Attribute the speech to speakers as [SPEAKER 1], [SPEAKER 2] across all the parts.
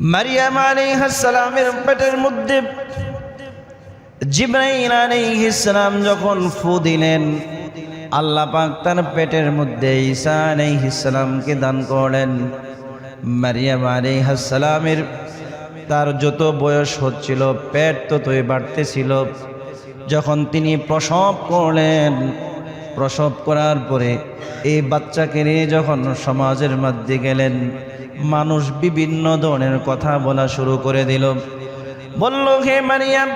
[SPEAKER 1] মারিয়াম আলাইহাসসালামের পেটের মধ্যে জিব্রাইল আলাইহিসসালাম যখন ফু দিলেন, আল্লাহ পাক তার পেটের মধ্যে ঈসা আলাইহিসসালামকে দান করলেন। মারিয়াম আলাইহাসসালামের তার যত বয়স হচ্ছিল, পেট ততই বাড়তেছিল। যখন তিনি প্রসব করলেন, প্রসব করার পরে এই বাচ্চাকে নিয়ে যখন সমাজের মধ্যে গেলেন মানুষ বিভিন্ন ধরনের কথা বলা শুরু করে দিল। বলল, হে মারিয়াম,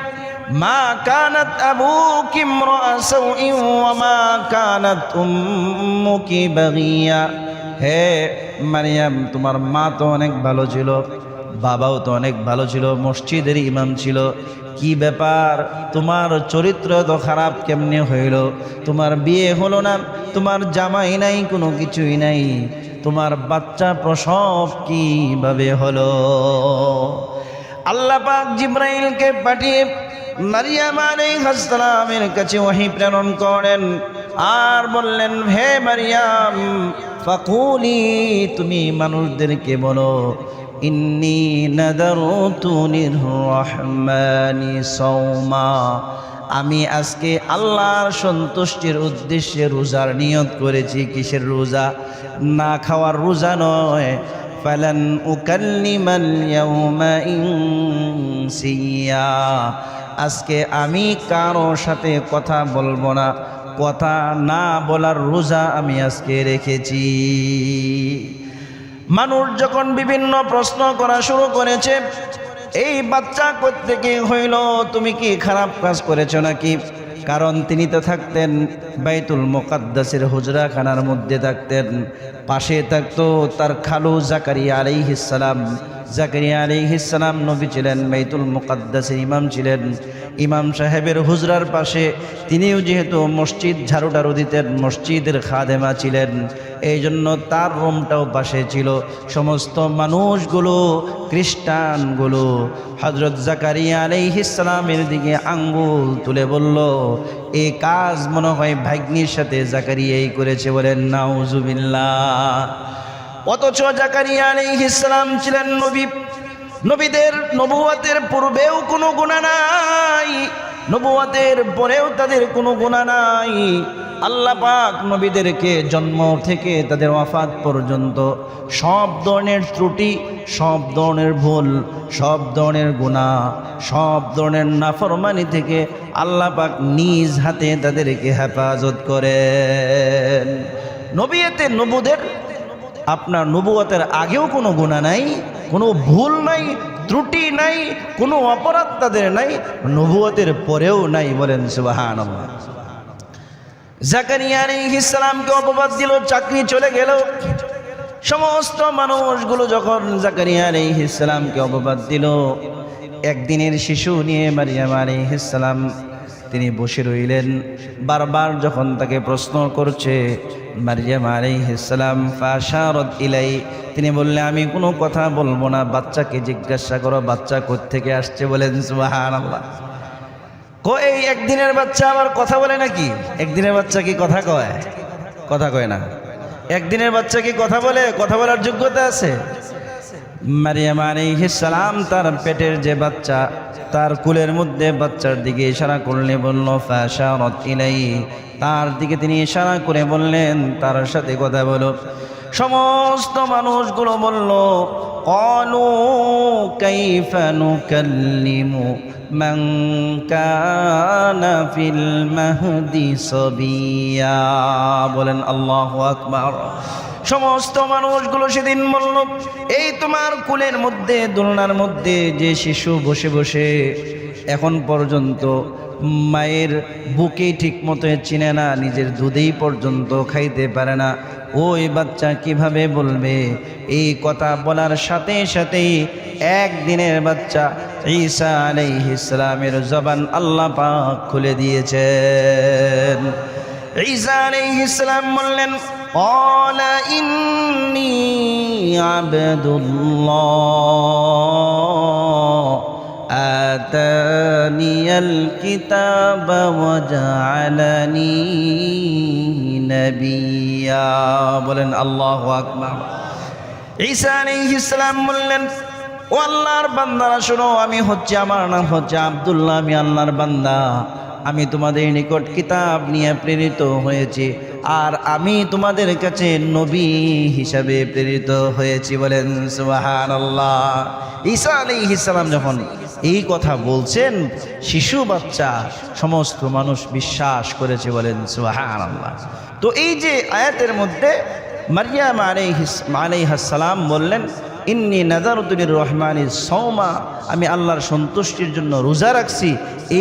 [SPEAKER 1] মা কানাত আবুকি ইমরাআ সাউইন ওয়া মা কানাত উম্মুকি বাগিয়া। হে মারিয়াম, তোমার মা তো অনেক ভালো ছিল, বাবাও তো অনেক ভালো ছিল, মসজিদের ইমাম ছিল। কি ব্যাপার? তোমার চরিত্র তো খারাপ কেমনে হইল? তোমার বিয়ে হলো না? তোমার জামাই নাই, কোনো কিছুই নাই। তোমার বাচ্চা প্রসব কীভাবে হলো? আল্লাহ পাক জিব্রাইলকে পাঠিয়ে মারিয়াম আলাইহিস সালামের কাছে ওহী প্রেরণ করেন আর বললেন, হে মারিয়াম, ফাকুলি, তুমি মানুষদেরকে বলো, ইন্নি নাদারতু রহমানি সৌমা আমি আজকে আল্লাহর সন্তুষ্টির উদ্দেশ্যে রোজার নিয়ত করেছি, কিসের রোজা? না খাওয়ার রোজা নয়। ফালান উকাল্লিমাল আজকে আমি কারও সাথে কথা বলব না, কথা না বলার রোজা আমি আজকে রেখেছি। মানুষ যখন বিভিন্ন প্রশ্ন করা শুরু করেছে এই বাচ্চা থেকে হইল? তুমি কি খারাপ কাজ করেছ নাকি? কারণ তিনি তো থাকতেন বাইতুল মোকাদ্দাসের হুজরাখানার মধ্যে থাকতেন। পাশে থাকতো তার খালু জাকারিয়া আলাইহিসালাম জাকারিয়া আলাইহিসালাম নবী ছিলেন, বাইতুল মুকাদ্দাসের ইমাম ছিলেন। ইমাম সাহেবের হুজরার পাশে তিনিও যেহেতু মসজিদ ঝাড়ুটারু দিতেন মসজিদের খাদেমা ছিলেন এই জন্য তার রুমটাও পাশে ছিল। সমস্ত মানুষগুলো, খ্রিস্টানগুলো হজরত জাকারিয়া আলাইহিসালামের দিকে আঙ্গুল তুলে বলল এই কাজ মনে হয় ভাগ্নির সাথে জাকারিয়াই করেছে বলেন নাউজুবিল্লাহ। অথচ জাকারিয়া আলাইহিসসালাম ছিলেন নবী। নবীদের নবুয়াতের পূর্বেও কোনো গুণা নাই নবুয়াতের পরেও তাদের কোনো গুণা নাই। আল্লাহ পাক নবীদেরকে জন্ম থেকে তাদের ওয়াফাত পর্যন্ত সব ধরনের ত্রুটি, সব ধরনের ভুল, সব ধরনের গুণা সব ধরনের নাফরমানি থেকে আল্লাহ পাক নিজ হাতে তাদেরকে হেফাজত করেন। নবীতে নবুদের আপনার নবুয়তের আগেও কোনো গুণা নাই, কোনো ভুল নাই, ত্রুটি নাই, কোনো অপরাধ তাদের নাই, নবুয়তের পরেও নাই বলেন সুবাহান জাকারিয়া ইসলামকে অপবাদ দিল, চাকরি চলে গেল। সমস্ত মানুষগুলো যখন জাকারিয়া ইসলামকে অপবাদ দিল, একদিনের শিশু নিয়ে মারিয়াম ইসলাম তিনি বসে রইলেন, বারবার যখন তাকে প্রশ্ন করছে মারিয়াম আলাইহিসালাম ফাশারত ইলাই। তিনি বললে, আমি কোনো কথা বলব না, বাচ্চাকে জিজ্ঞাসা করো, বাচ্চা থেকে আসছে? বলেন, সুবহানাল্লাহ। কো, এই একদিনের বাচ্চা আবার কথা বলে নাকি? একদিনের বাচ্চা কি কথা কয়? কথা কয় না। একদিনের বাচ্চা কি কথা বলে? কথা বলার যোগ্যতা আছে। মারিয়াম আলাইহিসালাম তার পেটের যে বাচ্চা তার কুলের মধ্যে বাচ্চার দিকে ইশারা করলে বলল, ফাশারত ইলাই। তার দিকে তিনি ইশারা করে বললেন, তার সাথে কথা বলো। সমস্ত মানুষগুলো বলল অলু কাইফা নুকাল্লিমু মান কানা ফিল মাহদি সবিয়া। বলেন, আল্লাহু আকবার। সমস্ত মানুষগুলো সেদিন বলল, এই তোমার কুলের মধ্যে, দোলনার মধ্যে যে শিশু বসে বসে এখন পর্যন্ত মায়ের বুকেই ঠিক মতো চিনে না, নিজের দুধেই পর্যন্ত খাইতে পারে না, ওই বাচ্চা কীভাবে বলবে? এই কথা বলার সাথে সাথেই একদিনের বাচ্চা ঈসা আলাইহিস ইসলামের জবান আল্লাহ পাক খুলে দিয়েছেন। ঈসা আলাইহিস ইসলাম বললেন قال إني عبد الله آتاني الكتاب وجعلني نبيا বলেন আল্লাহু আকবার ঈসা আলাইহিস সালাম বললেন ও আল্লাহর বান্দারা শোনো আমি হচ্ছে আমার নাম হচ্ছে আব্দুল্লাহ আমি আল্লাহর বান্দা আমি তোমাদের নিকট কিতাব নিয়ে প্রেরিত হয়েছি, আর আমি তোমাদের কাছে নবী হিসাবে প্রেরিত হয়েছি বলেন সুবাহান আল্লাহ ঈসা আলী ইসলাম যখন এই কথা বলছেন, শিশু, বাচ্চা, সমস্ত মানুষ বিশ্বাস করেছে বলেন সুবাহান আল্লাহ তো এই যে আয়াতের মধ্যে মারিয়া মারিয়াম আলাইহিস আলাইহাসালাম বললেন ইন্নি নাজারুদ্দিন রহমানের সৌমা আমি আল্লাহর সন্তুষ্টির জন্য রোজা রাখছি।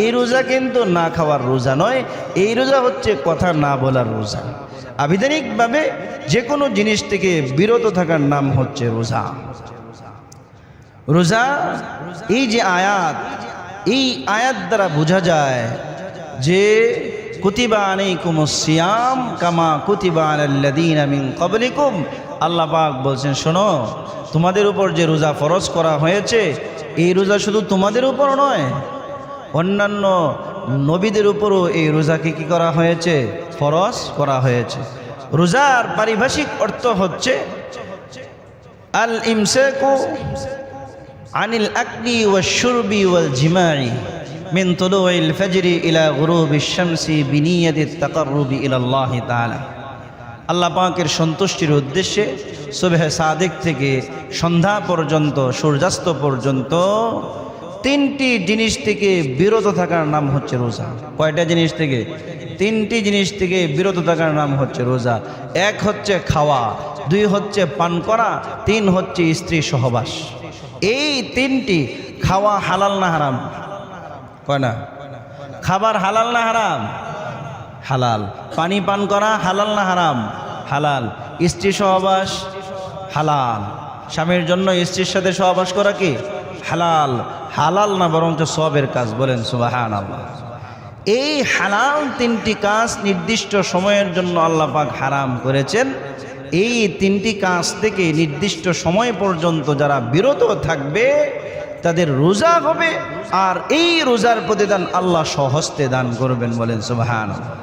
[SPEAKER 1] এই রোজা কিন্তু না খাওয়ার রোজা নয়, এই রোজা হচ্ছে কথা না বলার রোজা। আবিধানিকভাবে যে কোনো জিনিস থেকে বিরত থাকার নাম হচ্ছে রোজা। রোজা, এই যে আয়াত, এই আয়াত দ্বারা বোঝা যায় যে, কুতিবা আলাইকুম সিয়াম কামা কুতিবা আলাল্লাযীনা মিন ক্বাবলিকুম আল্লাহ পাক বলছেন, শোনো, তোমাদের উপর যে রোজা ফরজ করা হয়েছে, এই রোজা শুধু তোমাদের উপর নয়, অন্যান্য নবীদের উপরও এই রোজাকে কি করা হয়েছে? ফরজ করা হয়েছে। রোজার পারিভাষিক অর্থ হচ্ছে আল ইমসেকু আনিল আকলি ওয়াশ শুরবি ওয়াল জিমাই মিন তুলুইল ফজরি ইলা গুরুবিশ শামসি বিনিয়াতিত তাকাররুবি ইলা আল্লাহ তাআলা। আল্লাহ পাকের সন্তুষ্টির উদ্দেশ্যে সুবহে সাদিক থেকে সন্ধ্যা পর্যন্ত, সূর্যাস্ত পর্যন্ত তিনটি জিনিস থেকে বিরত থাকার নাম হচ্ছে রোজা। কয়টা জিনিস থেকে? তিনটি জিনিস থেকে বিরত থাকার নাম হচ্ছে রোজা। এক হচ্ছে খাওয়া, দুই হচ্ছে পান করা, তিন হচ্ছে স্ত্রী সহবাস। এই তিনটি খাওয়া হালাল না হারাম? কয় না? খাবার হালাল না হারাম? হালাল। পানি পান করা হালাল না হারাম? হালাল। স্ত্রী সহবাস হালাল। স্বামীর জন্য স্ত্রীর সাথে সহবাস করা কি? হালাল। হালাল না বরঞ্চ সবের কাজ বলেন সুবাহান আল্লাহ এই হালাল তিনটি কাজ নির্দিষ্ট সময়ের জন্য আল্লাহ পাক হারাম করেছেন। এই তিনটি কাজ থেকে নির্দিষ্ট সময় পর্যন্ত যারা বিরত থাকবে, তাদের রোজা হবে আর এই রোজার প্রতিদান আল্লাহ সহস্তে দান করবেন বলেন সুবাহান